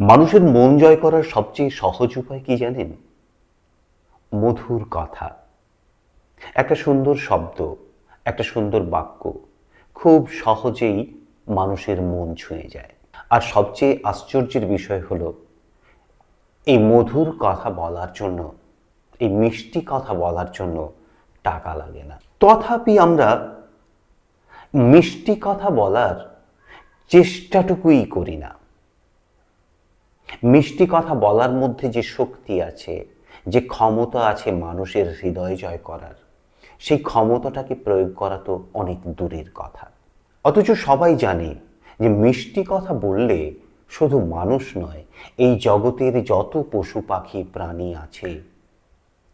মানুষের মন জয় করার সবচেয়ে সহজ উপায় কি জানেন? মধুর কথা। একটা সুন্দর শব্দ, একটা সুন্দর বাক্য খুব সহজেই মানুষের মন ছুঁয়ে যায়। আর সবচেয়ে আশ্চর্যের বিষয় হলো, এই মধুর কথা বলার জন্য, এই মিষ্টি কথা বলার জন্য টাকা লাগে না। তথাপি আমরা মিষ্টি কথা বলার চেষ্টাটুকুই করি না। মিষ্টি কথা বলার মধ্যে যে শক্তি আছে, যে ক্ষমতা আছে মানুষের হৃদয় জয় করার, সেই ক্ষমতাটাকে প্রয়োগ করা তো অনেক দূরের কথা। অথচ সবাই জানে যে মিষ্টি কথা বললে শুধু মানুষ নয়, এই জগতের যত পশু পাখি প্রাণী আছে,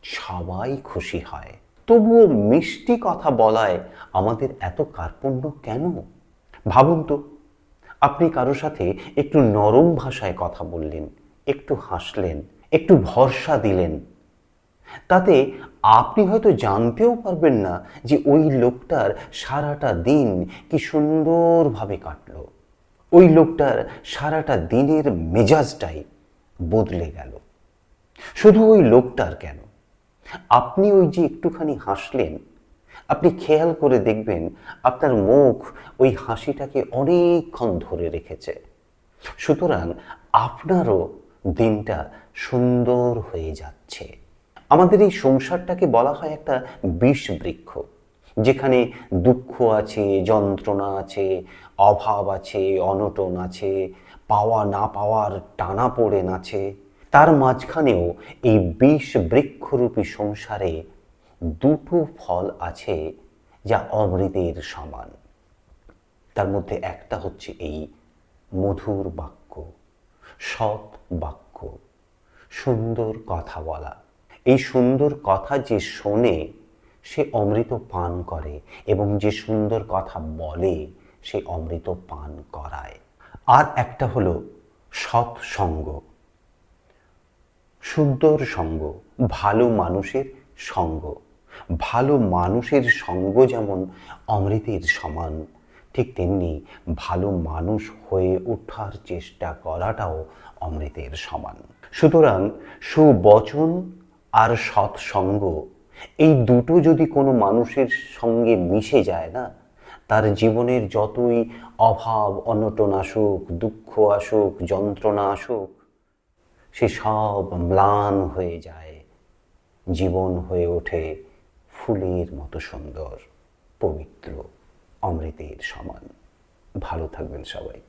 সবাই খুশি হয়। তবুও মিষ্টি কথা বলায় আমাদের এত কার্পণ্য কেন? ভাবুন তো আপনি কারও সাথে একটু নরম ভাষায় কথা বললেন, একটু হাসলেন, একটু ভরসা দিলেন, তাতে আপনি হয়তো জানতেও পারবেন না যে ওই লোকটার সারাটা দিন কি সুন্দরভাবে কাটলো। ওই লোকটার সারাটা দিনের মেজাজটাই বদলে গেল। শুধু ওই লোকটার কেন? আপনি ওই যে একটুখানি হাসলেন আপনি খেয়াল করে দেখবেন আপনার মুখ ওই হাসিটাকে অনেকক্ষণ ধরে রেখেছে। সুতরাং আপনারও দিনটা সুন্দর হয়ে যাচ্ছে। আমাদের এই সংসারটাকে বলা হয় একটা বিষ বৃক্ষ যেখানে দুঃখ আছে, যন্ত্রণা আছে, অভাব আছে, অনটন আছে, পাওয়া না পাওয়ার টানা পড়েন আছে। তার মাঝখানেও এই বিষ বৃক্ষরূপী সংসারে দুটো ফল আছে যা অমৃতের সমান। তার মধ্যে একটা হচ্ছে এই মধুর বাক্য, সৎ বাক্য, সুন্দর কথা বলা। এই সুন্দর কথা যে শোনে, সে অমৃত পান করে এবং যে সুন্দর কথা বলে, সে অমৃত পান করায়। আর একটা হলো সৎসঙ্গ সুন্দর সঙ্গ, ভালো মানুষের সঙ্গ। ভালো মানুষের সঙ্গ যেমন অমৃতের সমান, ঠিক তেমনি ভালো মানুষ হয়ে ওঠার চেষ্টা করাটাও অমৃতের সমান। সুতরাং সুবচন আর সৎসঙ্গ এই দুটো যদি কোনো মানুষের সঙ্গে মিশে যায় না, তার জীবনের যতই অভাব, অনটন আসুক, দুঃখ আসুক, যন্ত্রণা আসুক, সে সব ম্লান হয়ে যায়। জীবন হয়ে ওঠে ফুলের মতো সুন্দর পবিত্র অমৃতের সমান। ভালো থাকবেন সবাই।